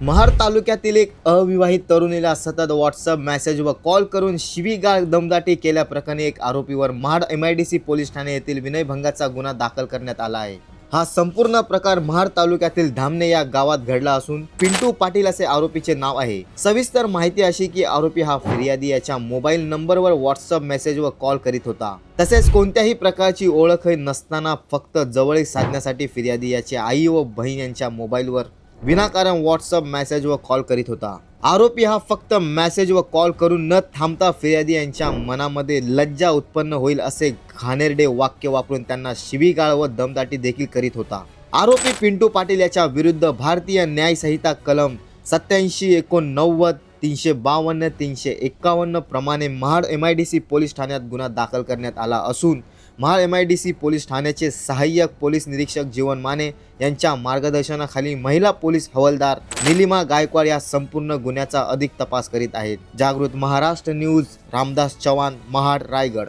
महाड तालुक्यातील एक अविवाहित तरुणीला सतत व्हॉट्सअप मेसेज व कॉल करून शिवीगाळ दमदाटी केल्याप्रकरणी एक आरोपीवर Mahad M I D C police Thane येथील विनयभंगाचा गुन्हा दाखल करण्यात आला आहे. हा संपूर्ण प्रकार महाड तालुक्यातील धामणे या गावात घडला असून पिंटू पाटील असे आरोपीचे नाव आहे. सविस्तर माहिती अशी की आरोपी हा फिर्यादी याच्या मोबाईल नंबरवर व्हॉट्सअप मेसेज व कॉल करीत होता. तसेच कोणत्याही प्रकारची ओळखही नसताना फक्त जवळीक साधण्यासाठी फिर्यादी याची आई व बहीण यांच्या मोबाईलवर विनाकारण व्हॉट्सअप मेसेज व कॉल करीत होता. आरोपी हा फक्त मेसेज व कॉल करून न थांबता फिर्यादी यांच्या मनामध्ये लज्जा उत्पन्न होईल असे घाणेरडे वाक्य वापरून त्यांना शिवीगाळ व दमदाटी देखील करीत होता. आरोपी पिंटू पाटील याच्या विरुद्ध भारतीय न्यायसंहिता कलम सत्याऐंशी एकोणनव्वद तीनशे बावन्न तीनशे एक्कावन्न प्रमाणे Mahad M I D C police ठाण्यात गुन्हा दाखल करण्यात आला असून Mahad M I D C police ठाण्याचे सहाय्यक पोलीस निरीक्षक जीवन माने यांच्या मार्गदर्शनाखाली महिला पोलीस हवालदार निलिमा गायकवाड या संपूर्ण गुन्ह्याचा अधिक तपास करीत आहेत. जागृत महाराष्ट्र न्यूज रामदास चव्हाण महाड रायगड.